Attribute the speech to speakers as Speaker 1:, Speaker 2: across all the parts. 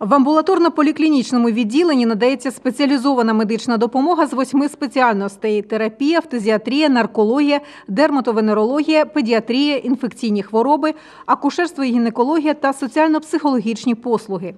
Speaker 1: В амбулаторно-поліклінічному відділенні надається спеціалізована медична допомога з восьми спеціальностей: терапія, фтизіатрія, наркологія, дерматовенерологія, педіатрія, інфекційні хвороби, акушерство і гінекологія та соціально-психологічні послуги.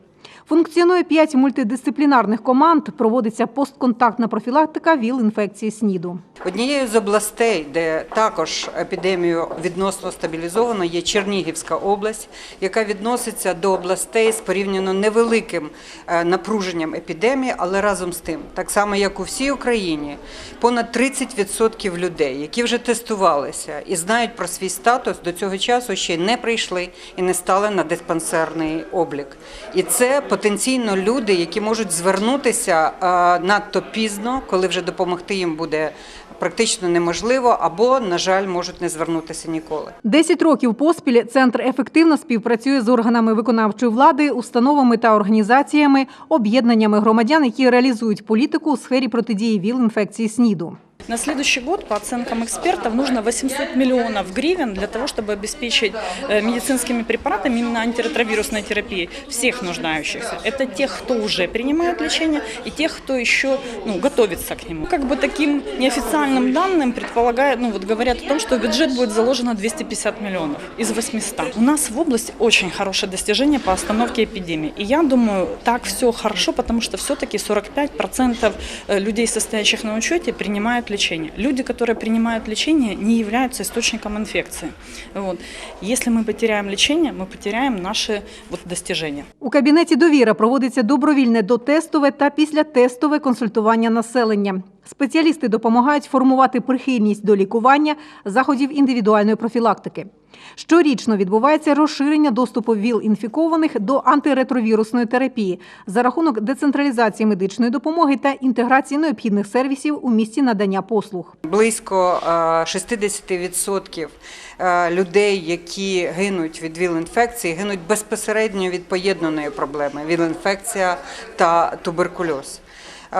Speaker 1: Функціонує п'ять мультидисциплінарних команд. Проводиться постконтактна профілактика ВІЛ-інфекції СНІДу.
Speaker 2: Однією з областей, де також епідемію відносно стабілізовано, є Чернігівська область, яка відноситься до областей з порівняно невеликим е, напруженням епідемії, але разом з тим, так само як у всій Україні, понад 30% людей, які вже тестувалися і знають про свій статус, до цього часу ще не прийшли і не стали на диспансерний облік. І це потенційно люди, які можуть звернутися е, надто пізно, коли вже допомогти їм буде практично неможливо, або, на жаль, можуть не звернутися ніколи.
Speaker 1: Десять років поспіль центр ефективно співпрацює з органами виконавчої влади, установами та організаціями, об'єднаннями громадян, які реалізують політику у сфері протидії ВІЛ-інфекції СНІДу.
Speaker 3: На следующий год, по оценкам экспертов, нужно 800 миллионов гривен для того, чтобы обеспечить э, медицинскими препаратами, именно антиретровирусной терапией, всех нуждающихся. Это тех, кто уже принимает лечение, и тех, кто еще ну, готовится к нему. Как бы таким неофициальным данным предполагает, ну вот говорят о том, что бюджет будет заложено 250 миллионов из 800. У нас в области очень хорошее достижение по остановке эпидемии. И я думаю, так все хорошо, потому что все-таки 45% людей, состоящих на учете, принимают лечение. Люди, которые принимают лечение, не являются источником инфекции. Вот. Если мы потеряем лечение, мы потеряем наши вот, достижения.
Speaker 1: У кабінеті довіра проводиться добровільне дотестове та післятестове консультування населення. Спеціалісти допомагають формувати прихильність до лікування заходів індивідуальної профілактики. Щорічно відбувається розширення доступу ВІЛ-інфікованих до антиретровірусної терапії за рахунок децентралізації медичної допомоги та інтеграції необхідних сервісів у місці надання послуг.
Speaker 2: Близько е, 60% е, людей, які гинуть від ВІЛ-інфекції, гинуть безпосередньо від поєднаної проблеми ВІЛ-інфекція та туберкульоз. Е,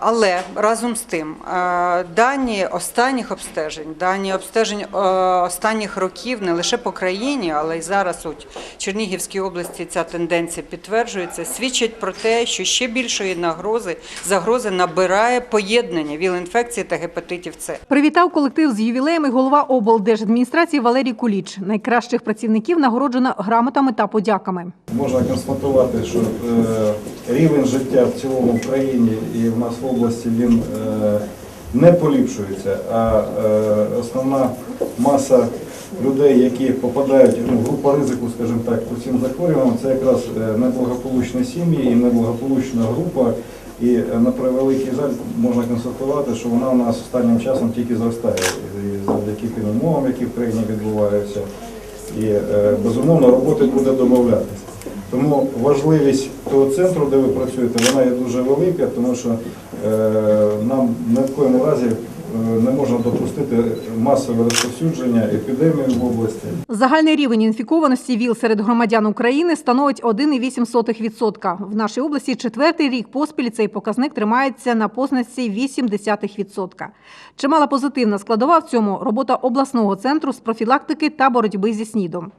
Speaker 2: Але разом з тим, е, дані останніх обстежень, дані обстежень е, останніх років не лише по країні, але й зараз у Чернігівській області ця тенденція підтверджується, свідчать про те, що ще більшої нагрози загрози набирає поєднання ВІЛ-інфекції та гепатитів С.
Speaker 1: Привітав колектив з ювілеєм і голова облдержадміністрації Валерій Куліч. Найкращих працівників нагороджено грамотами та подяками.
Speaker 4: Можна констатувати, що рівень життя в цілому в країні і в нас в області він е, не поліпшується, а е, основна маса людей, які попадають ну, в групу ризику, скажімо так, по цим захворюванням, це якраз е, неблагополучні сім'ї і неблагополучна група. І на превеликий жаль можна констатувати, що вона у нас останнім часом тільки зростає завдяки тим умовам, які в країні відбуваються. І безумовно роботи буде домовлятися. Тому важливість того центру, де ви працюєте, вона є дуже велика, тому що е, нам ні в коєму разі е, не можна допустити масове розповсюдження епідемії в області.
Speaker 1: Загальний рівень інфікованості ВІЛ серед громадян України становить 1,8%. В нашій області четвертий рік поспіль цей показник тримається на позначці 0,8%. Чимала позитивна складова в цьому робота обласного центру з профілактики та боротьби зі СНІДом.